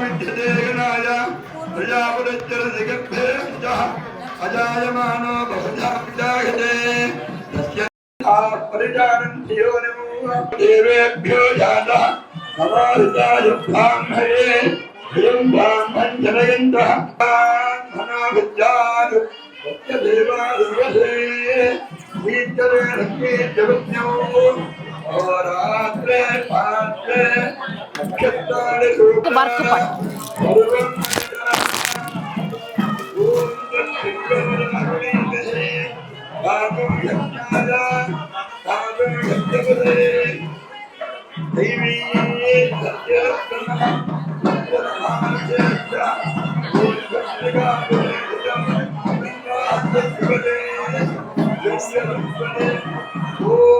വിദ്യദേഹനായ പ്രജാപുരജലധിഗർഭേ അജായമാനോ ബഹുജാപിതാഹേ പരിചാരന്യോ ദേവേഭ്യോ ജാത നവാഹിതായ ബ്രാഹ്മണേ ജനയന്ത വിദ്യാരു ദേവാ survey ീശ്വരേ ജഗജ്ഞോ Oh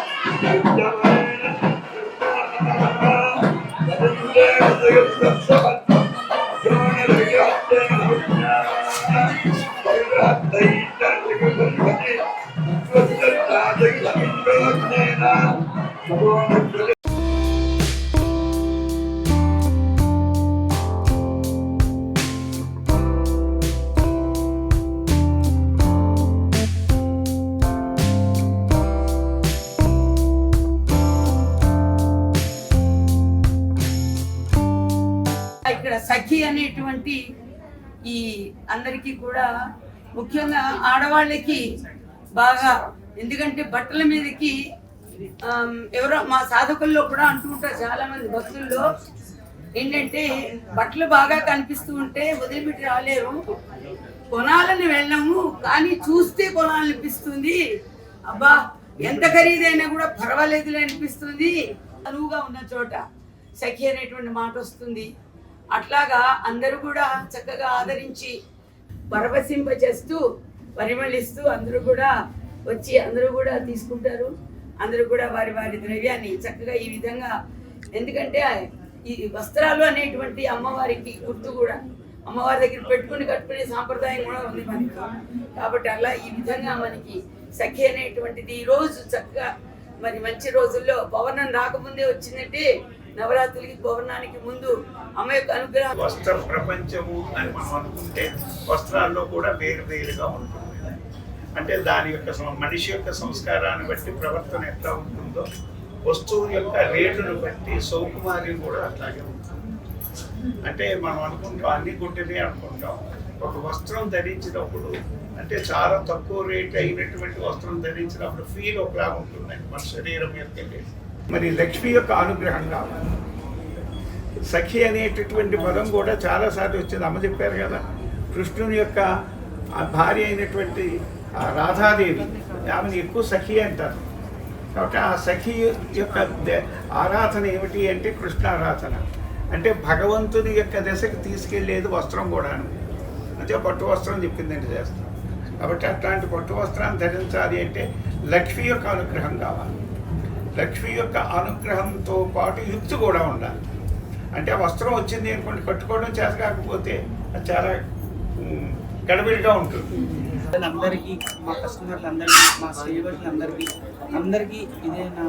బాగా ఎందుకంటే బట్టల మీదకి ఎవరో మా సాధకుల్లో కూడా అంటూ ఉంటారు చాలా మంది భక్తుల్లో. ఏంటంటే బట్టలు బాగా కనిపిస్తూ ఉంటే వదిలిపెట్టి రాలేరు కొనాలని వెళ్ళము కానీ చూస్తే కొనాలనిపిస్తుంది. అబ్బా ఎంత ఖరీదైనా కూడా పర్వాలేదులే అనిపిస్తుంది. అనువుగా ఉన్న చోట సఖి అనేటువంటి మాట వస్తుంది. అట్లాగా అందరూ కూడా చక్కగా ఆదరించి పరవశింప చేస్తూ పరిమళిస్తూ అందరూ కూడా వచ్చి అందరూ కూడా తీసుకుంటారు. అందరూ కూడా వారి వారి ద్రవ్యాన్ని చక్కగా ఈ విధంగా ఎందుకంటే ఈ వస్త్రాలు అనేటువంటి అమ్మవారికి గుర్తు కూడా అమ్మవారి దగ్గర పెట్టుకుని కట్టుకునే సాంప్రదాయం కూడా ఉంది మనకి. కాబట్టి అలా ఈ విధంగా మనకి సఖి అనేటువంటిది ఈ రోజు చక్కగా మరి మంచి రోజుల్లో పవనం రాకముందే వచ్చిందంటే నవరాత్రికి పౌర్ణానికి ముందు అమ్మ యొక్క అనుగ్రహం. వస్త్ర ప్రపంచము అని మనం అనుకుంటే వస్త్రాల్లో కూడా వేరు వేరుగా ఉంటుంది. అంటే దాని యొక్క మనిషి యొక్క సంస్కారాన్ని బట్టి ప్రవర్తన ఎట్లా ఉంటుందో వస్తువు యొక్క రేటును బట్టి సౌకుమారి కూడా అట్లాగే ఉంటుంది. అంటే మనం అనుకుంటాం అన్ని గుడ్డనే అనుకుంటాం. ఒక వస్త్రం ధరించినప్పుడు అంటే చాలా తక్కువ రేట్ అయినటువంటి వస్త్రం ధరించినప్పుడు ఫీల్ ఒకలా ఉంటుంది మన శరీరం యొక్క మరి లక్ష్మి యొక్క అనుగ్రహం కావాలి. సఖి అనేటటువంటి పదం కూడా చాలాసార్లు వచ్చింది. అమ్మ చెప్పారు కదా కృష్ణుని యొక్క భార్య అయినటువంటి ఆ రాధాదేవి ఆమెను ఎక్కువ సఖి అంటారు. కాబట్టి ఆ సఖి యొక్క ఆరాధన ఏమిటి అంటే కృష్ణ ఆరాధన అంటే భగవంతుని యొక్క దశకు తీసుకెళ్ళేది వస్త్రం కూడాను. అంటే పట్టు వస్త్రం చెప్పిందండి చేస్తాం. కాబట్టి అట్లాంటి పట్టు వస్త్రాన్ని ధరించాలి అంటే లక్ష్మి యొక్క అనుగ్రహం కావాలి. లక్ష్మి యొక్క అనుగ్రహంతో పాటు యుక్తి కూడా ఉండాలి. అంటే ఆ వస్త్రం వచ్చింది అనుకోండి కట్టుకోవడం చేత కాకపోతే అది చాలా ఉమ్, గడబిడిగా ఉంటుంది. అందరికీ మా కస్టమర్లందరికీ మా సేవకులందరికీ అందరికీ ఇదే నా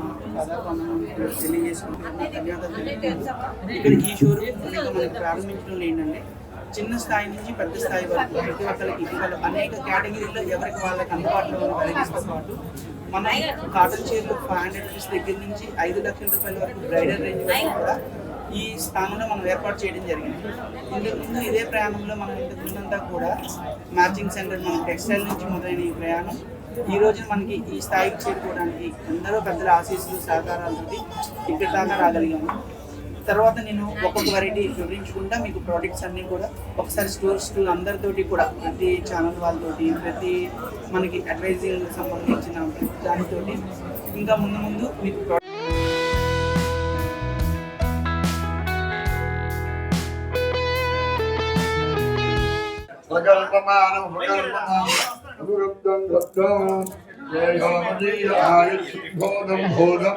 తెలియజేసుకుంటున్నాను. ధన్యవాదాలు. ఇక్కడ ఈ షోరూమ్ మనకి ప్రారంభించడం ఏంటంటే చిన్న స్థాయి నుంచి పెద్ద స్థాయి వరకు ప్రతి ఒక్కరికి ఇవాళ అనేక కేటగిరీలో ఎవరికి వాళ్ళకి అందుబాటులో ఉన్న కలిగిస్తూ పాటు మనం కాటన్ చీరలు ఫైవ్ హండ్రెడ్ రూపీస్ దగ్గర నుంచి ఐదు లక్షల రూపాయల వరకు బ్రైడల్ రేంజ్ వరకు కూడా ఈ స్థానంలో మనం ఏర్పాటు చేయడం జరిగింది. ఇంతకు ముందు ఇదే ప్రయాణంలో మనం ఇంతకు ముందంతా కూడా మ్యాచింగ్ సెంటర్ మన టెక్స్టైల్ నుంచి మొదలైన ఈ ప్రయాణం ఈ రోజు మనకి ఈ స్థాయికి చేరుకోవడానికి ఎందరో పెద్దల ఆశీస్సులు సహకారాలతోటి ఇక్కడ దాకా రాగలిగాము. తర్వాత నేను ఒక్కొక్క వెరైటీ వివరించుకుంటా. మీకు ప్రోడక్ట్స్ అన్నీ కూడా ఒకసారి స్టోర్స్ అందరితోటి కూడా ప్రతి ఛానల్ వాళ్ళతోటి ప్రతి మనకి అడ్వైజింగ్ సంబంధించిన ప్రతి దానితోటి ఇంకా ముందు ముందు మీకు pro- అనురుద్ధం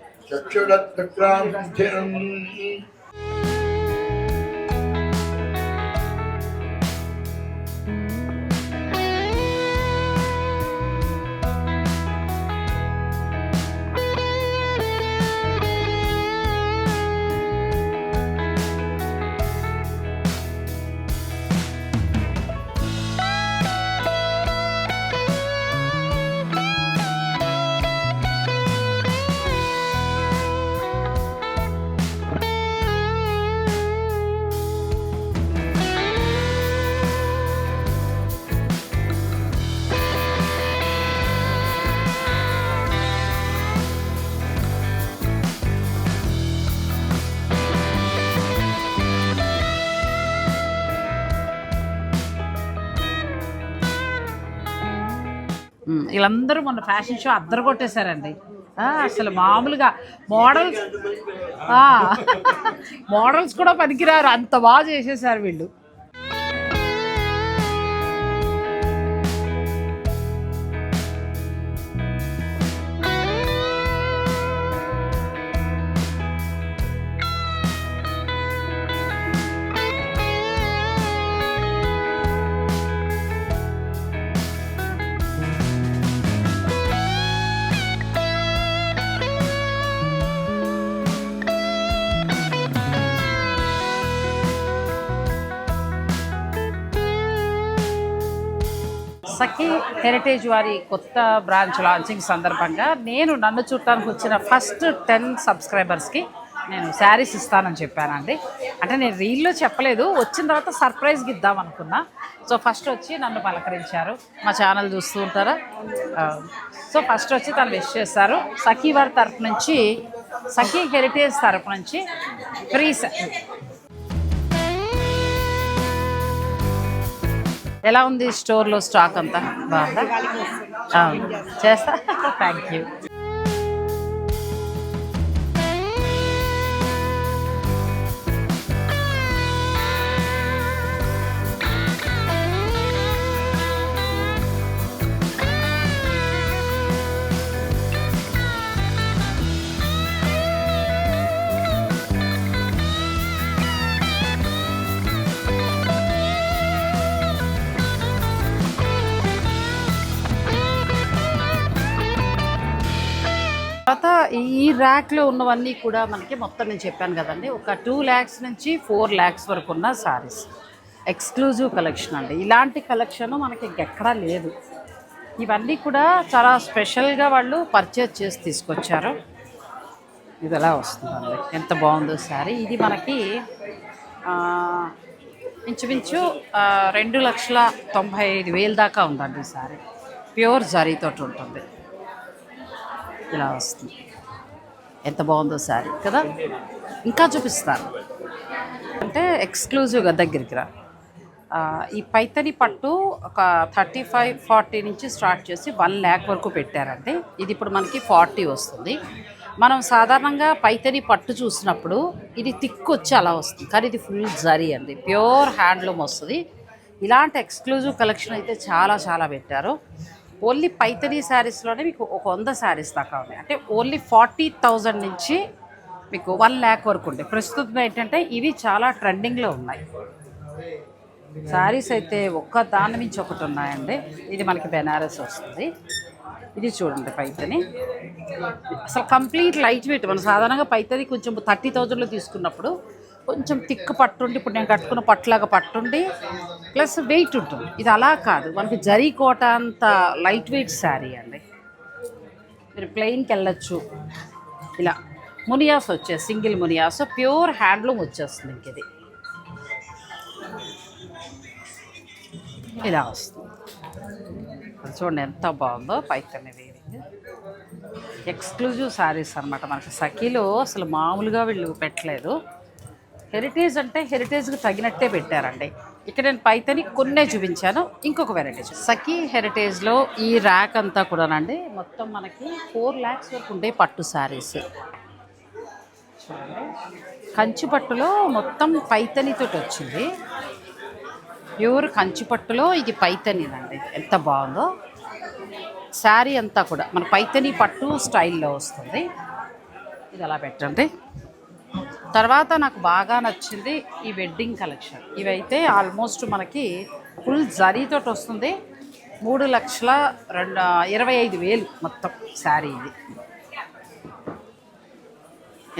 అమ్మా వీళ్ళందరూ మొన్న ఫ్యాషన్ షో అద్దరు కొట్టేశారండి అసలు మామూలుగా మోడల్స్ మోడల్స్ కూడా పనికిరారు. అంత బాగా చేసేసారు వీళ్ళు. హెరిటేజ్ వారి కొత్త బ్రాంచ్ లాంచింగ్ సందర్భంగా నేను నన్ను చూడటానికి వచ్చిన ఫస్ట్ టెన్ సబ్స్క్రైబర్స్కి నేను శారీస్ ఇస్తానని చెప్పానండి. అంటే నేను రీల్లో చెప్పలేదు. వచ్చిన తర్వాత సర్ప్రైజ్కి ఇద్దాం అనుకున్నా. సో ఫస్ట్ వచ్చి నన్ను పలకరించారు. మా ఛానల్ చూస్తూ ఉంటారా? సో ఫస్ట్ వచ్చి తను విష్ చేస్తారు సఖీ వారి తరపు నుంచి సఖీ హెరిటేజ్ తరపు నుంచి ఫ్రీ ఎలా ఉంది స్టోర్లో స్టాక్ అంతా? బాగుందా? అవును. చేస్తా? థ్యాంక్ యూ తర్వాత ఈ ర్యాక్లో ఉన్నవన్నీ కూడా మనకి మొత్తం నేను చెప్పాను కదండి. ఒక టూ ల్యాక్స్ నుంచి ఫోర్ ల్యాక్స్ వరకు ఉన్న శారీస్ ఎక్స్క్లూజివ్ కలెక్షన్ అండి. ఇలాంటి కలెక్షన్ మనకి ఎక్కడా లేదు. ఇవన్నీ కూడా చాలా స్పెషల్గా వాళ్ళు పర్చేజ్ చేసి తీసుకొచ్చారు. ఇది ఎలా వస్తుందండి? ఎంత బాగుందో శారీ ఇది మనకి ఇంచుమించు రెండు లక్షల తొంభై ఐదు వేలు దాకా ఉందండి సారీ. ప్యూర్ జరీతోటి ఉంటుంది. ఇలా వస్తుంది. ఎంత బాగుందో శారీ కదా? ఇంకా చూపిస్తాను. అంటే ఎక్స్క్లూజివ్గా దగ్గరికి రా. ఈ పైతని పట్టు ఒక థర్టీ ఫైవ్ ఫార్టీ నుంచి స్టార్ట్ చేసి వన్ ల్యాక్ వరకు పెట్టారండి. ఇది ఇప్పుడు మనకి ఫార్టీ వస్తుంది. మనం సాధారణంగా పైతని పట్టు చూసినప్పుడు ఇది తిక్కు వచ్చి అలా వస్తుంది. కానీ ఇది ఫుల్ జరీ అండి. ప్యూర్ హ్యాండ్లూమ్ వస్తుంది. ఇలాంటి ఎక్స్క్లూజివ్ కలెక్షన్ అయితే చాలా చాలా పెట్టారు. ఓన్లీ పైతనీ శారీస్లోనే మీకు ఒక వంద శారీస్ దాకా ఉన్నాయి. అంటే ఓన్లీ ఫార్టీ థౌజండ్ నుంచి మీకు వన్ ల్యాక్ వరకు ఉంటాయి. ప్రస్తుతం ఏంటంటే ఇవి చాలా ట్రెండింగ్లో ఉన్నాయి. శారీస్ అయితే ఒక్క దాని మించి ఒకటి ఉన్నాయండి. ఇది మనకి బెనారస్ వస్తుంది. ఇది చూడండి పైతని. అసలు కంప్లీట్ లైట్ వెయిట్ మనం సాధారణంగా పైతని కొంచెం థర్టీ థౌజండ్లో తీసుకున్నప్పుడు కొంచెం తిక్కు పట్టుండి ఇప్పుడు నేను కట్టుకున్న పట్టులాగా పట్టుండి ప్లస్ వెయిట్ ఉంటుంది. ఇది అలా కాదు. మనకి జరీ కోట అంత లైట్ వెయిట్ శారీ అండి. మీరు ప్లెయిన్కి వెళ్ళొచ్చు. ఇలా మునియాస్ వచ్చే సింగిల్ మునియాస్ ప్యూర్ హ్యాండ్లూమ్ వచ్చేస్తుంది ఇంక ఇది. ఇలా వస్తుంది. అది చూడండి ఎంత బాగుందో పైకన్ని వేరింగ్. ఎక్స్క్లూజివ్ శారీస్ అనమాట మనకి. సఖీలో అసలు మామూలుగా వీళ్ళు పెట్టలేదు. హెరిటేజ్ అంటే హెరిటేజ్కి తగినట్టే పెట్టారండి. ఇక్కడ నేను పైతని కొన్నే చూపించాను. ఇంకొక వెరైటీ సఖీ హెరిటేజ్లో ఈ ర్యాక్ అంతా కూడానండి మొత్తం మనకి ఫోర్ ల్యాక్స్ వరకు ఉండే పట్టు శారీస్ కంచి పట్టులో మొత్తం పైతనితో వచ్చింది. ప్యూర్ కంచి పట్టులో ఇది పైతనినండి ఎంత బాగుందో. శారీ అంతా కూడా మన పైతని పట్టు స్టైల్లో వస్తుంది. ఇది అలా పెట్టండి. తర్వాత నాకు బాగా నచ్చింది ఈ వెడ్డింగ్ కలెక్షన్ ఇవైతే ఆల్మోస్ట్ మనకి ఫుల్ జరీతోటి వస్తుంది. మూడు లక్షల రెండు ఇరవై ఐదు వేలు మొత్తం శారీ ఇది.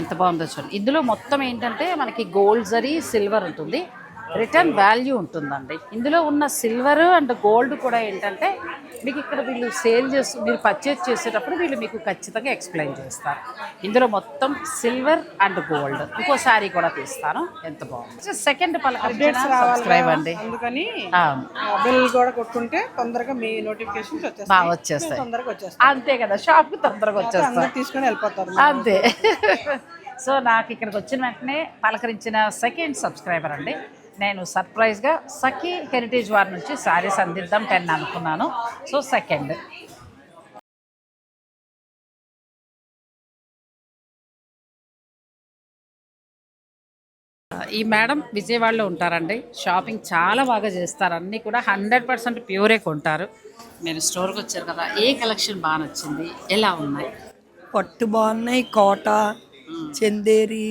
ఎంత బాగుందో చూడండి. ఇందులో మొత్తం ఏంటంటే మనకి గోల్డ్ జరీ సిల్వర్ ఉంటుంది. రిటర్న్ వాల్యూ ఉంటుందండి. ఇందులో ఉన్న సిల్వర్ అండ్ గోల్డ్ కూడా ఏంటంటే మీకు ఇక్కడ వీళ్ళు సేల్ చేస్తూ మీరు పర్చేజ్ చేసేటప్పుడు వీళ్ళు మీకు ఖచ్చితంగా ఎక్స్ప్లెయిన్ చేస్తారు. ఇందులో మొత్తం సిల్వర్ అండ్ గోల్డ్. ఇంకో శారీ కూడా తీస్తాను. ఎంత బాగుంది. సెకండ్ అప్డేట్స్ సబ్స్క్రైబ్ అండి. అందుకని. బిల్ కూడా కొట్టుకుంటే తొందరగా మీ నోటిఫికేషన్స్ బాగా వచ్చేస్తాయి. వచ్చేస్తాయి తొందరగా వచ్చేస్తాయి అంతే కదా షాప్కి తొందరగా వచ్చేస్తాం తీసుకొని వెళ్ళిపోతారు అంతే. సో నాకు ఇక్కడికి వచ్చిన వెంటనే పలకరించిన సెకండ్ సబ్స్క్రైబర్ అండి. నేను సర్ప్రైజ్గా సఖీ హెరిటేజ్ వారి నుంచి శారీస్ అందిద్దాం టెన్ అనుకున్నాను. So second. ఈ మేడం విజయవాడలో ఉంటారండి. షాపింగ్ చాలా బాగా చేస్తారు. అన్నీ కూడా హండ్రెడ్ పర్సెంట్ ప్యూరే కొంటారు. మీరు స్టోర్కి వచ్చారు కదా ఏ కలెక్షన్ బాగా నచ్చింది? ఎలా ఉన్నాయి? పట్టు బాగున్నాయి. కోట చందేరి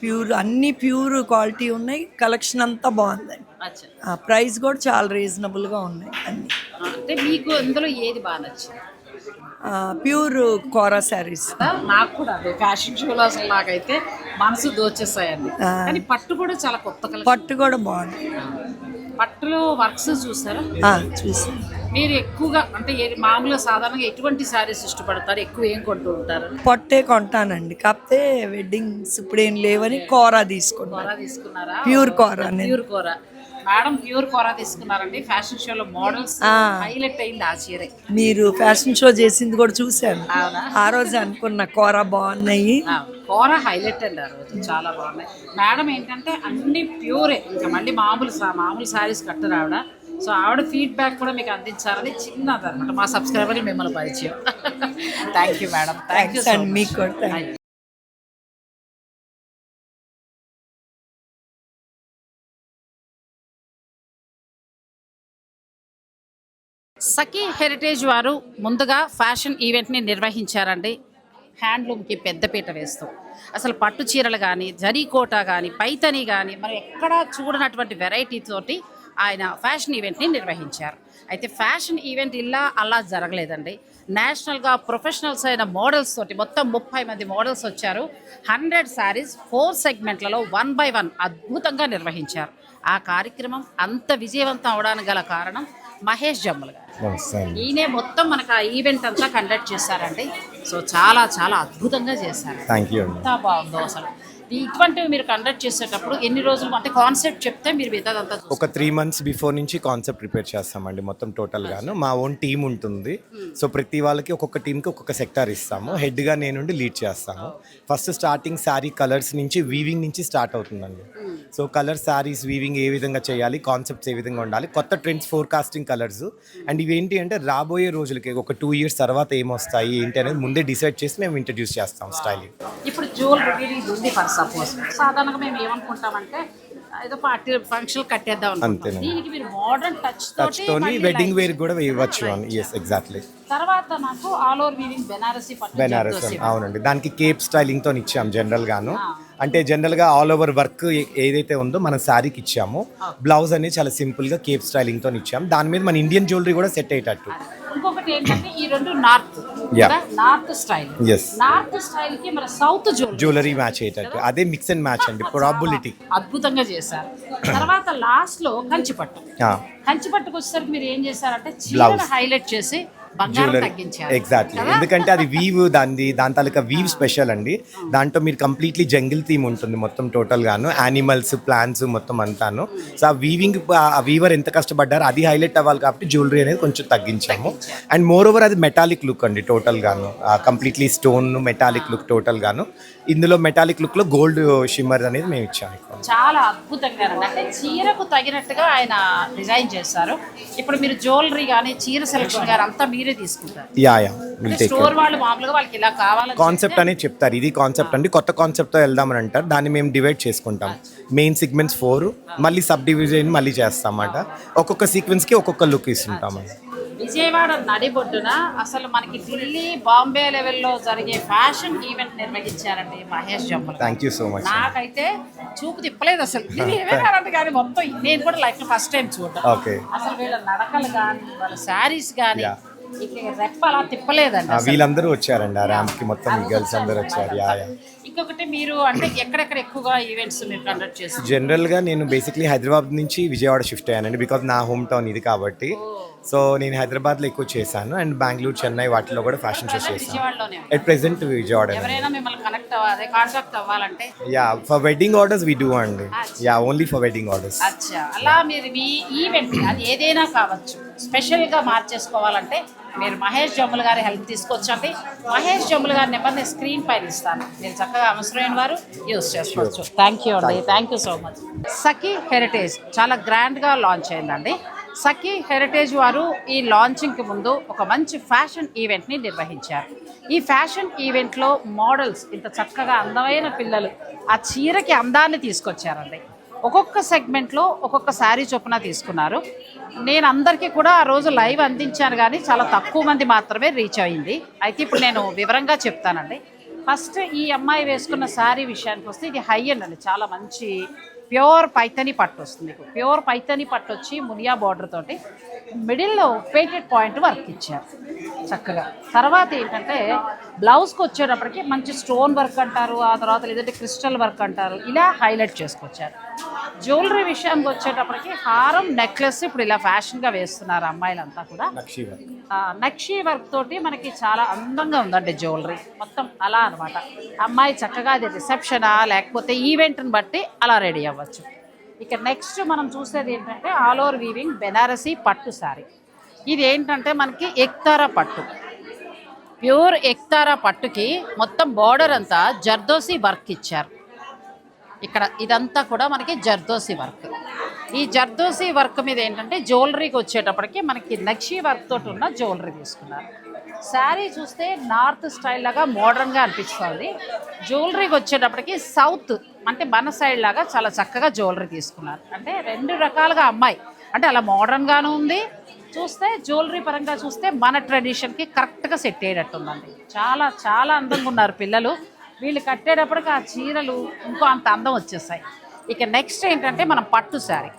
ప్యూర్ అన్ని ప్యూర్ క్వాలిటీ ఉన్నాయి. కలెక్షన్ అంతా బాగుందండి ఆ ప్రైస్ కూడా చాలా రీజనబుల్గా ఉన్నాయి అన్ని. అంటే మీకు ఇందులో ఏది బాగా నచ్చింది? Pure Kora saris? నాకు కూడా అదే. ఫ్యాషన్ షోలో అసలు నాకైతే మనసు దోచేస్తాయండి ఆ. కానీ పట్టు కూడా చాలా కొత్త పట్టు కూడా బాగుంది. పట్టులో వర్క్స్ చూసారా? ఆ, చూసి మీరు ఎక్కువగా అంటే మామూలుగా సాధారణంగా ఎటువంటి శారీస్ ఇష్టపడతారు? ఎక్కువ ఏం కొంటూ ఉంటారు? పట్టే కొంటానండి. కాకపోతే వెడ్డింగ్స్ ఇప్పుడు ఏం లేవని కోరా తీసుకున్నాను కూర తీసుకున్నారా? ప్యూర్ కోరా ప్యూర్ కూర. మేడం ప్యూర్ కూర తీసుకున్నారండి. ఫ్యాషన్ షోలో మోడల్స్ ఆ. హైలైట్ అయింది ఆ చీరే. మీరు ఫ్యాషన్ షో చేసింది కూడా చూశాను. అవునా? ఆ రోజు అనుకున్న కోరా బాగున్నాయి. ఆ, కూర హైలైట్ అండి ఆ రోజు. చాలా బాగున్నాయి. మేడం ఏంటంటే అన్ని ప్యూరే. ఇంకా మళ్ళీ మామూలు సా- మామూలు శారీస్ కట్టరు ఆవిడ. సో ఆవిడ ఫీడ్బ్యాక్ కూడా మీకు అందించాలని చిన్నది అనమాట మా సబ్స్క్రైబర్లు మిమ్మల్ని పరిచయం. Thank you madam thank you and మీకు కూడా సఖీ హెరిటేజ్ వారు ముందుగా ఫ్యాషన్ ఈవెంట్ని నిర్వహించారండి. హ్యాండ్లూమ్కి పెద్దపీట వేస్తూ. అసలు పట్టు చీరలు కానీ జరీకోట కానీ పైతని కానీ మనం ఎక్కడా చూడనటువంటి వెరైటీ తోటి ఆయన ఫ్యాషన్ ఈవెంట్ని నిర్వహించారు. అయితే ఫ్యాషన్ ఈవెంట్ ఇలా అలా జరగలేదండి. నేషనల్గా ప్రొఫెషనల్స్ అయిన మోడల్స్ తోటి మొత్తం ముప్పై మంది మోడల్స్ వచ్చారు. హండ్రెడ్ శారీస్ ఫోర్ సెగ్మెంట్లలో వన్ బై వన్ అద్భుతంగా నిర్వహించారు. ఆ కార్యక్రమం అంత విజయవంతం అవడానికి గల కారణం మహేష్ జమ్ములు గారు. ఈయనే మొత్తం మనకు ఆ ఈవెంట్ అంతా కండక్ట్ చేశారండి. సో చాలా చాలా అద్భుతంగా చేశారు. ఎంత బాగుందో అసలు. ఇటువంటివి మీరు కండక్ట్ చేసేటప్పుడు ఎన్ని రోజులు అంటే కాన్సెప్ట్ చెప్తే మీరు మిగతాదంతా. ఒక త్రీ మంత్స్ బిఫోర్ నుంచి కాన్సెప్ట్ ప్రిపేర్ చేస్తామండి మొత్తం టోటల్గాను మా ఓన్ టీం ఉంటుంది. సో ప్రతి వాళ్ళకి ఒక్కొక్క టీంకి ఒక్కొక్క సెక్టార్ ఇస్తాము. హెడ్గా నేనుండి లీడ్ చేస్తాను ఫస్ట్ స్టార్టింగ్ శారీ కలర్స్ నుంచి వీవింగ్ నుంచి స్టార్ట్ అవుతుందండి. సో కలర్ శారీస్ వీవింగ్ ఏ విధంగా చేయాలి కాన్సెప్ట్స్ ఏ విధంగా ఉండాలి కొత్త ట్రెండ్స్ ఫోర్కాస్టింగ్ కలర్స్ అండ్ ఇవేంటి అంటే రాబోయే రోజులకి ఒక టూ ఇయర్స్ తర్వాత ఏమొస్తాయి ఏంటి అనేది ముందే డిసైడ్ చేసి మేము ఇంట్రడ్యూస్ చేస్తాం స్టైలింగ్ ఇప్పుడు జ్యువెలరీ ఇది ఉంది ఫర్ సపోజ్ సాధారణంగా మేము ఏమనుకుంటామంటే ఏదో పార్టీ ఫంక్షన్ కట్టేద్దాం అనుకుంటాం. దీనికి మీరు మోడర్న్ టచ్ టచ్ తోని వెడ్డింగ్ వేర్ కూడా వేయవచ్చు ఎస్ ఎగ్జాక్ట్లీ తర్వాత నాకు ఆల్ ఓవర్ వీవింగ్ బెనారసి పట్టు బెనారస్. అవునండి. దానికి కేప్ స్టైలింగ్తో ఇచ్చాం జనరల్ గాను. అంటే జనరల్గా ఆల్ ఓవర్ వర్క్ ఏదైతే ఉందో మన శారీకి ఇచ్చాము. బ్లౌజ్ అనేది చాలా సింపుల్గా కేప్ స్టైలింగ్తో ఇచ్చాం. దాని మీద మన ఇండియన్ జ్యువెలరీ కూడా సెట్ అయ్యేటట్టు. ఇంకొకటి ఏంటంటే ఈ రెండు నార్త్. North style. నార్త్ స్టైల్కి మన సౌత్ జ్యువెలరీ మ్యాచ్ అయ్యేటట్టు. అదే మిక్స్ అండ్. మ్యాచ్ అండి ప్రాబిలిటీ అద్భుతంగా చేశారు. తర్వాత లాస్ట్లో కంచిపట్టు. కంచిపట్టుకు వచ్చేసరికి మీరు ఏం చేశారంటే చీరను. హైలైట్ చేసి జ్యువెలరీ ఎగ్జాక్ట్లీ? ఎందుకంటే అది వీవ్ దాని దాని తాలూకా వీవ్ స్పెషల్ అండి. దాంట్లో మీరు కంప్లీట్లీ జంగిల్ థీమ్ ఉంటుంది మొత్తం టోటల్ గాను. యానిమల్స్ ప్లాంట్స్ మొత్తం అంతాను. సో ఆ వీవింగ్ ఆ వీవర్ ఎంత కష్టపడ్డారో అది హైలైట్ అవ్వాలి కాబట్టి జ్యువెలరీ అనేది కొంచెం తగ్గించాము. అండ్ మోర్ ఓవర్ అది మెటాలిక్ లుక్ అండి టోటల్ గాను. Completely stone metallic look total గాను. ఇందులో మెటాలిక్ లుక్లో గోల్డ్ షిమ్మర్ అనేది మేము ఇచ్చాము చాలా అద్భుతంగా. అంటే చీరకు తగినట్టుగా ఆయన డిజైన్ చేస్తారు ఇప్పుడు మీరు జ్యువెలరీ కానీ చీర సెలక్షన్ కానీ అంతా మీరే తీసుకుంటారు. యా స్టోర్ వాళ్ళు మామూలుగా వాళ్ళకి ఇలా కావాలని కాన్సెప్ట్ అనేది చెప్తారు. ఇది కాన్సెప్ట్ అండి. కొత్త కాన్సెప్ట్తో వెళ్దామని అంటారు. దాన్ని మేము డివైడ్ చేసుకుంటాం. మెయిన్ సీక్వెన్స్ ఫోర్ మళ్ళీ సబ్ డివిజన్ మళ్ళీ చేస్తామన్నమాట ఒక్కొక్క సీక్వెన్స్కి ఒక్కొక్క లుక్ ఇస్తుంటామండి విజయవాడ నడిబొడ్డున అసలు మనకి ఢిల్లీ బాంబే లెవెల్లో జరిగే ఫ్యాషన్ ఈవెంట్ నిర్వహించారండి మహేష్ జమ్ములు థ్యాంక్ యూ సో మచ్ నాకైతే చూపు తిప్పలేదు అసలు. ఇది ఏమేనంటే కానీ మొత్తం నేను కూడా లైఫ్ ఫస్ట్ టైం ఓకే అసలు వీళ్ళ నడకలు కానీ వాళ్ళ శారీస్ కానీ రెప్ప అలా తిప్పలేదండి. వీళ్ళందరూ వచ్చారండి ఆ ర్యాంప్కి మొత్తం గర్ల్స్ అందరూ వచ్చారు. యా ఇంకొకటి మీరు అంటే ఎక్కడెక్కడ ఎక్కువగా ఈవెంట్స్ మీరు కండక్ట్ చేస్తారు? జనరల్గా నేను బేసిక్లీ హైదరాబాద్ నుంచి విజయవాడ షిఫ్ట్ అయ్యానండి బికాజ్ నా హోమ్ టౌన్ ఇది కాబట్టి. సో నేను హైదరాబాద్లో ఎక్కువ చేశాను అండ్ బెంగళూరు చెన్నై వాటిలో కూడా ఫ్యాషన్ షోస్ చేశాను. At present Vijayawada yeah for wedding orders we do అండి. Yeah only for wedding orders అచ్చా. అలా మీరు మీ ఈవెంట్ అది ఏదైనా కావచ్చు స్పెషల్గా మార్చేసుకోవాలంటే మీరు మహేష్ జమ్ముల గారి హెల్ప్ తీసుకొచ్చండి. మహేష్ జమ్ముల గారి నెంబర్ని స్క్రీన్ పైన ఇస్తాను. మీరు చక్కగా అవసరమైన వారు యూస్ చేసుకోవచ్చు. థ్యాంక్ యూ అండి. Thank you so much Sakhi heritage చాలా గ్రాండ్గా లాంచ్ అయిందండి. సఖీ హెరిటేజ్ వారు ఈ లాంచింగ్కి ముందు ఒక మంచి ఫ్యాషన్ ఈవెంట్ని నిర్వహించారు. ఈ ఫ్యాషన్ ఈవెంట్లో మోడల్స్ ఇంత చక్కగా అందమైన పిల్లలు ఆ చీరకి అందాన్ని తీసుకొచ్చారండి. ఒక్కొక్క సెగ్మెంట్లో ఒక్కొక్క శారీ చొప్పున తీసుకున్నారు. నేను అందరికీ కూడా ఆ రోజు లైవ్ అందించాను కానీ చాలా తక్కువ మంది మాత్రమే రీచ్ అయింది అయితే ఇప్పుడు నేను వివరంగా చెప్తానండి. ఫస్ట్ ఈ అమ్మాయి వేసుకున్న శారీ విషయానికి వస్తే ఇది హై అండ్ అండి. చాలా మంచి ప్యూర్ పైతని పట్టు వస్తుంది. మీకు ప్యూర్ పైతని పట్టు వచ్చి మునియా బార్డర్ తోటి మిడిల్లో పేటెడ్ పాయింట్ వర్క్ ఇచ్చారు. చక్కగా. తర్వాత ఏంటంటే బ్లౌజ్కి వచ్చేటప్పటికి మంచి స్టోన్ వర్క్ అంటారు ఆ తర్వాత లేదంటే క్రిస్టల్ వర్క్ అంటారు ఇలా హైలైట్ చేసుకొచ్చారు. జ్యువెలరీ విషయానికి వచ్చేటప్పటికి హారం నెక్లెస్ ఇప్పుడు ఇలా ఫ్యాషన్గా వేస్తున్నారు అమ్మాయిలంతా కూడా. నక్షి వర్క్. ఆ, నక్షీ వర్క్ తోటి మనకి చాలా అందంగా ఉందండి జ్యువెలరీ. మొత్తం అలా అనమాట అమ్మాయి చక్కగా అది రిసెప్షనా లేకపోతే ఈవెంట్ని బట్టి అలా రెడీ అవ్వచ్చు. ఇక నెక్స్ట్ మనం చూసేది ఏంటంటే ఆల్ ఓవర్ వీవింగ్ బెనారసీ పట్టు శారీ ఇది ఏంటంటే మనకి ఎక్తారా పట్టు. ప్యూర్ ఎక్తారా పట్టుకి మొత్తం బార్డర్ అంతా జర్దోసి వర్క్ ఇచ్చారు. ఇక్కడ ఇదంతా కూడా మనకి జర్దోసి వర్క్. ఈ జర్దోసి వర్క్ మీద ఏంటంటే జ్యువెలరీకి వచ్చేటప్పటికి మనకి నక్షి వర్క్ తోటి ఉన్న జ్యువెలరీ తీసుకున్నారు. శారీ చూస్తే నార్త్ స్టైల్ లాగా మోడర్న్గా అనిపిస్తుంది. జ్యువెలరీకి వచ్చేటప్పటికి సౌత్ అంటే మన సైడ్ లాగా చాలా చక్కగా జ్యువెలరీ తీసుకున్నారు. అంటే రెండు రకాలుగా అమ్మాయి. అంటే అలా మోడర్న్గాను ఉంది. చూస్తే జ్యువెలరీ పరంగా చూస్తే మన ట్రెడిషన్కి కరెక్ట్గా సెట్ అయ్యేటట్టుందండి. చాలా చాలా అందంగా ఉన్నారు పిల్లలు. వీళ్ళు కట్టేటప్పటికి ఆ చీరలు ఇంకో అంత అందం వచ్చేసాయి. ఇక నెక్స్ట్ ఏంటంటే మనం పట్టు శారీ.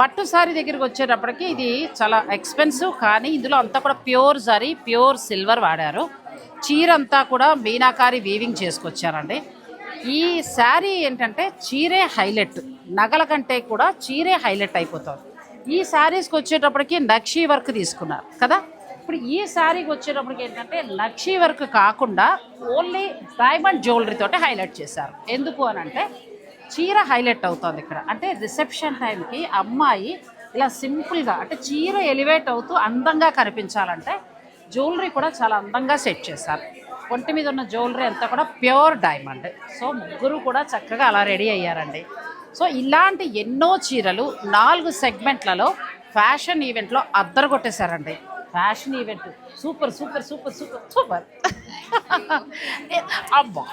పట్టు శారీ దగ్గరికి వచ్చేటప్పటికి ఇది చాలా ఎక్స్పెన్సివ్ కానీ ఇందులో అంతా కూడా ప్యూర్ జరీ ప్యూర్ సిల్వర్ వాడారు. చీర అంతా కూడా మీనాకారి వీవింగ్ చేసుకొచ్చారండి. ఈ శారీ ఏంటంటే చీరే హైలైట్ నగల కంటే కూడా చీరే హైలైట్ అయిపోతుంది ఈ శారీస్కి వచ్చేటప్పటికి నక్షీ వర్క్ తీసుకున్నారు కదా? ఇప్పుడు ఈ శారీకి వచ్చేటప్పటికి ఏంటంటే నక్షీ వర్క్ కాకుండా ఓన్లీ డైమండ్ జ్యువెలరీ తోటి హైలైట్ చేశారు. ఎందుకు అని అంటే చీర హైలైట్ అవుతుంది ఇక్కడ. అంటే రిసెప్షన్ టైంకి అమ్మాయి ఇలా సింపుల్గా అంటే చీర ఎలివేట్ అవుతూ అందంగా కనిపించాలంటే జ్యువెలరీ కూడా చాలా అందంగా సెట్ చేశారు. ఒంటి మీద ఉన్న జ్యువెలరీ అంతా కూడా ప్యూర్ డైమండ్ సో ముగ్గురు కూడా చక్కగా అలా రెడీ అయ్యారండి. సో ఇలాంటి ఎన్నో చీరలు నాలుగు సెగ్మెంట్లలో ఫ్యాషన్ ఈవెంట్లో అద్దరు కొట్టేశారండి fashion event super super super super super అబ్బా!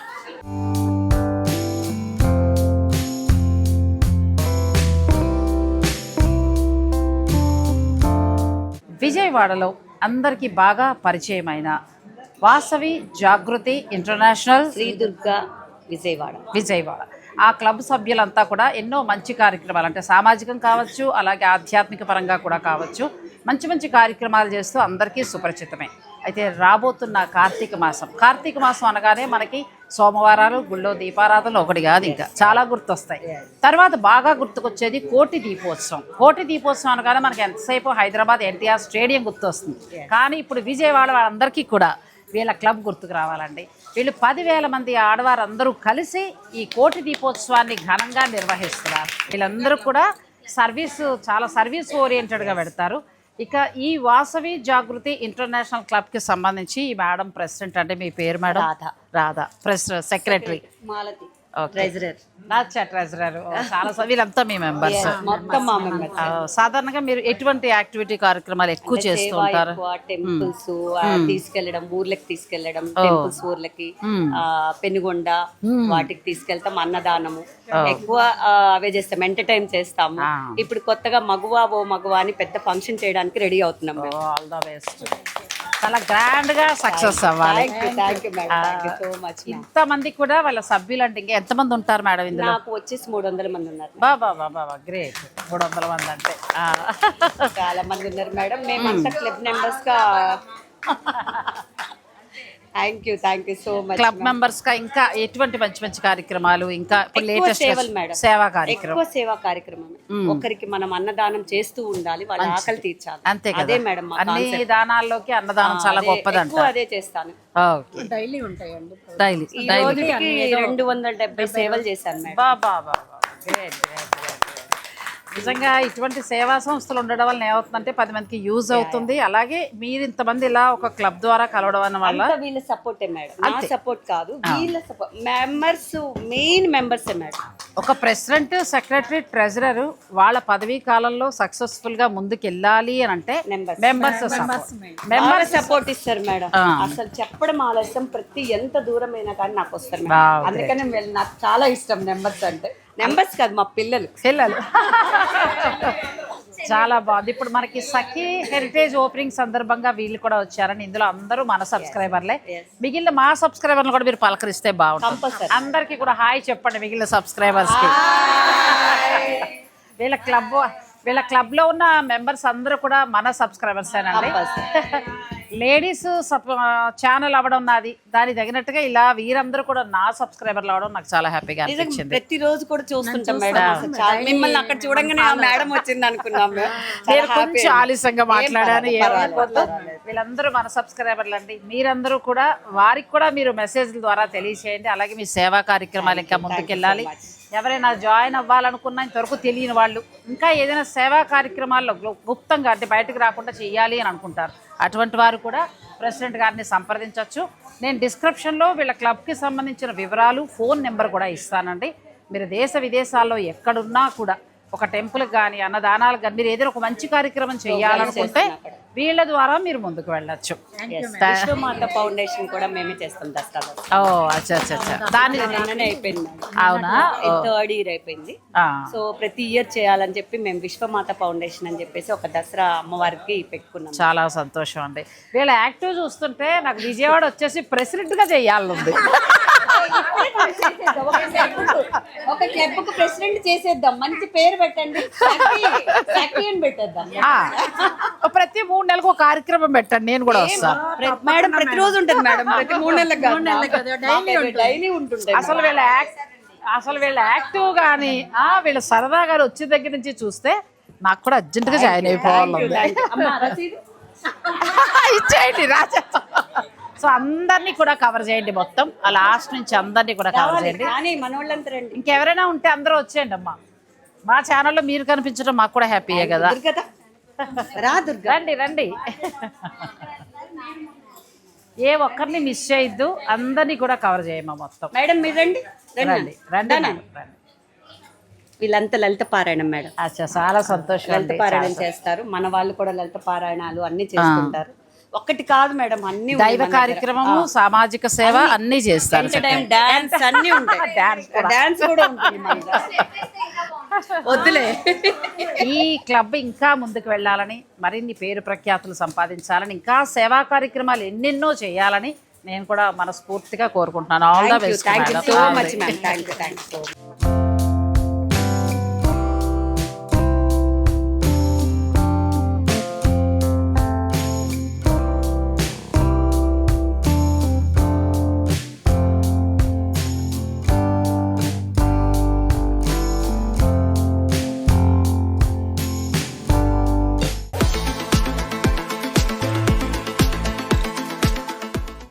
విజయవాడలో అందరికీ బాగా పరిచయమైన వాసవి జాగృతి ఇంటర్నేషనల్ శ్రీ దుర్గా విజయవాడ. విజయవాడ. ఆ క్లబ్ సభ్యులంతా కూడా ఎన్నో మంచి కార్యక్రమాలు అంటే సామాజికం కావచ్చు అలాగే ఆధ్యాత్మిక పరంగా కూడా కావచ్చు మంచి మంచి కార్యక్రమాలు చేస్తూ అందరికీ సుపరిచితమే. అయితే రాబోతున్న కార్తీక మాసం. కార్తీక మాసం అనగానే మనకి సోమవారాలు గుళ్ళో దీపారాధనలు ఒకటి కాదు ఇంకా. చాలా గుర్తొస్తాయి. తర్వాత బాగా గుర్తుకొచ్చేది కోటి దీపోత్సవం. కోటి దీపోత్సవం అనగానే మనకి ఎంతసేపు హైదరాబాద్ ఎన్టీఆర్ స్టేడియం గుర్తొస్తుంది. కానీ ఇప్పుడు విజయవాడ వాళ్ళందరికీ కూడా వీళ్ళ క్లబ్ గుర్తుకు రావాలండి. వీళ్ళు పదివేల మంది ఆడవారు అందరూ కలిసి ఈ కోటి దీపోత్సవాన్ని ఘనంగా నిర్వహిస్తున్నారు. వీళ్ళందరూ కూడా సర్వీస్ చాలా సర్వీస్ ఓరియంటెడ్గా పెడతారు. ఇక ఈ వాసవి జాగృతి ఇంటర్నేషనల్ క్లబ్కి సంబంధించి ఈ మేడం ప్రెసిడెంట్ అంటే మీ పేరు madam Radha. Radha president secretary Malathi. Treasurer. Nacha treasurer చాలా స- వీళ్ళంతా మీ మెంబర్స్. మొత్తం మా మెంబర్స్. సాధారణంగా మీరు ఎటువంటి యాక్టివిటీ కార్యక్రమాలు ఎక్కువ చేస్తూ ఉంటారు? టెంపుల్స్ తీసుకెళ్ళడం ఊర్లకి తీసుకెళ్ళడం టెంపుల్స్ ఊర్లకి ఆ, పెనుగొండ వాటికి తీసుకెళ్తాం అన్నదానము. ఎక్కువ ఆ, అవే చేస్తాం ఎంటర్టైన్ చేస్తాము. ఇప్పుడు కొత్తగా మగువా ఓ మగువా అని పెద్ద ఫంక్షన్ చేయడానికి రెడీ అవుతున్నాం మేము. ఆల్ ద బెస్ట్ చాలా గ్రాండ్గా సక్సెస్ అవ్వాలి. ఇంత మంది కూడా వాళ్ళ సభ్యులు అంటే ఇంకా ఎంతమంది ఉంటారు మేడం ఇందులో? నాకు వచ్చేసి మూడు వందల మంది ఉన్నారు. బాబా బాబా గ్రేట్. మూడు వందల మంది అంటే. చాలా మంది ఉన్నారు మేడం. మేమంతా club మెంబర్స్గా thank you thank you so much club మెంబర్స్గా ఇంకా ఎటువంటి మంచి మంచి కార్యక్రమాలు ఇంకా ఎక్కువ సేవలు లేటెస్ట్ మేడం. సేవా కార్యక్రమం. ఎక్కువ సేవా కార్యక్రమం. ఒకరికి మనం అన్నదానం చేస్తూ ఉండాలి వాళ్ళ ఆకలి తీర్చాలి. అంతే కదా. అదే మేడం అన్ని. దానాల్లోకి అన్నదానం చాలా ఎక్కువ అదే చేస్తాను. డైలీ ఉంటాయండి. డైలీ. రోజుకి రెండు వందల డెబ్బై సేవలు చేశాను మేడం. బాబా గ్రేట్ గ్రేట్ నిజంగా ఇటువంటి సేవా సంస్థలు ఉండడం వల్ల ఏమవుతుందంటే పది మందికి యూజ్ అవుతుంది. అలాగే మీరు ఇంతమంది ఇలా ఒక క్లబ్ ద్వారా కలవడం వల్ల అంతా వీళ్ళ సపోర్టే మేడం. నా సపోర్ట్ కాదు వీళ్ళ support members main members madam. ఒక ప్రెసిడెంట్ సెక్రటరీ ట్రెజరర్ వాళ్ళ పదవీ కాలంలో సక్సెస్ఫుల్గా ముందుకు వెళ్ళాలి అని అంటే. మెంబర్స్ మెంబర్స్ సపోర్ట్ ఇస్తారు మేడం. అసలు చెప్పడం ఆలస్యం ప్రతి ఎంత దూరమైనా కానీ నాకు వస్తారు అందుకని వీళ్ళు నాకు చాలా ఇష్టం నెంబర్స్ అంటే. నెంబర్స్ కాదు మా పిల్లలు. పిల్లలు. చాలా బాగుంది. ఇప్పుడు మనకి సఖీ హెరిటేజ్ ఓపెనింగ్ సందర్భంగా వీళ్ళు కూడా వచ్చారని ఇందులో అందరూ మన సబ్స్క్రైబర్లే మిగిలిన మా సబ్స్క్రైబర్లు కూడా మీరు పలకరిస్తే బాగుంటుంది. అందరికీ కూడా హాయ్ చెప్పండి మిగిలిన సబ్స్క్రైబర్స్కి. వీళ్ళ క్లబ్ వీళ్ళ క్లబ్లో ఉన్న మెంబర్స్ అందరూ కూడా మన సబ్స్క్రైబర్స్ అండి లేడీస్ ఛానల్ అవ్వడం నాది. దాని తగినట్టుగా ఇలా వీరందరూ కూడా నా సబ్స్క్రైబర్లు అవడం నాకు చాలా హ్యాపీగా అనిపించింది. ప్రతి రోజు కూడా చూస్తుంటాం మేడం. మిమ్మల్ని అక్కడ చూడంగానే ఆ మేడం వచ్చింది అనుకున్నాం. నేను కొంచెం. ఆలస్యంగా మాట్లాడాను. వీళ్ళందరూ మన సబ్స్క్రైబర్లు అండి. మీరందరూ కూడా వారికి కూడా మీరు మెసేజ్ల ద్వారా తెలియచేయండి. అలాగే మీ సేవా కార్యక్రమాలు ఇంకా ముందుకెళ్ళాలి. ఎవరైనా జాయిన్ అవ్వాలనుకున్నా ఇంతవరకు తెలియని వాళ్ళు. ఇంకా ఏదైనా సేవా కార్యక్రమాల్లో గు- గుప్తంగా అంటే బయటకు రాకుండా చేయాలి అని అనుకుంటారు. అటువంటి వారు కూడా ప్రెసిడెంట్ గారిని సంప్రదించవచ్చు నేను డిస్క్రిప్షన్లో వీళ్ళ క్లబ్కి సంబంధించిన వివరాలు ఫోన్ నెంబర్ కూడా ఇస్తానండి. మీరు దేశ విదేశాల్లో ఎక్కడున్నా కూడా ఒక టెంపుల్కి కానీ అన్నదానాలకు కానీ మీరు ఏదైనా ఒక మంచి కార్యక్రమం చేయాలనుకుంటే వీళ్ళ ద్వారా మీరు ముందుకు వెళ్ళొచ్చు. విశ్వమాత ఫౌండేషన్ కూడా మేమే చేస్తాం దసరా ఓ అచ్చా అచ్చా దాని నిన్ననే అయిపోయింది అవునా. థర్డ్ ఇయర్ అయిపోయింది. ఆ. సో ప్రతి ఇయర్ చేయాలని చెప్పి మేము విశ్వమాత ఫౌండేషన్ అని చెప్పేసి ఒక దసరా అమ్మవారికి పెట్టుకున్నాం. చాలా సంతోషం అండి. వీళ్ళ యాక్టివ్ చూస్తుంటే నాకు విజయవాడ వచ్చేసి ప్రెసిడెంట్గా చేయాలనుంది. ఒక క్లబ్కు ప్రెసిడెంట్ చేసేద్దాం మంచి పేరు పెట్టండి అని పెట్టేద్దాం ఆ, ప్రతి మూడు నెలలకు ఒక కార్యక్రమం పెట్టండి నేను కూడా వస్తాను మేడం ప్రతిరోజు ఉంటుంది మేడం ప్రతి మూడు నెలలకు డైలీ ఉంటుంది. అసలు వీళ్ళ యాక్ట్ అసలు వీళ్ళ యాక్టివ్ కానీ ఆ వీళ్ళ సరదా గారు వచ్చిన దగ్గర నుంచి చూస్తే నాకు కూడా అర్జెంట్గా జాయిన్ అయిపోవాలి? ఇచ్చేయండి రాజేస్తా సో అందరినీ కూడా కవర్ చేయండి మొత్తం. ఆ లాస్ట్ నుంచి అందరినీ కూడా కవర్ చేయండి. ఇంకెవరైనా ఉంటే అందరూ వచ్చేయండి అమ్మా. మా ఛానల్లో మీరు కనిపించడం మాకు కూడా హ్యాపీయే కదా. రండి రండి. ఏ ఒక్కరిని మిస్ చేయొద్దు. అందరినీ కూడా కవర్ చేయమ్మా మొత్తం. మేడం మీరు రండి. రండి. రండి వీళ్ళంతా లలిత పారాయణం మేడం. అచ్చా చాలా సంతోషం లలిత పారాయణం చేస్తారు. మన వాళ్ళు కూడా లలిత పారాయణాలు అన్ని చేసుకుంటారు ఒక్కటి కాదు మేడం అన్ని దైవ. కార్యక్రమము సామాజిక సేవ అన్నీ చేస్తారు డాన్స్ అన్ని ఉంటాయి. డాన్స్ కూడా. ఉంటుంది. వద్దులే. ఈ క్లబ్ ఇంకా ముందుకు వెళ్ళాలని మరిన్ని పేరు ప్రఖ్యాతులు సంపాదించాలని ఇంకా సేవా కార్యక్రమాలు ఎన్నెన్నో చేయాలని నేను కూడా మనస్ఫూర్తిగా కోరుకుంటున్నాను. All the best thank you so much ma'am thank you thank you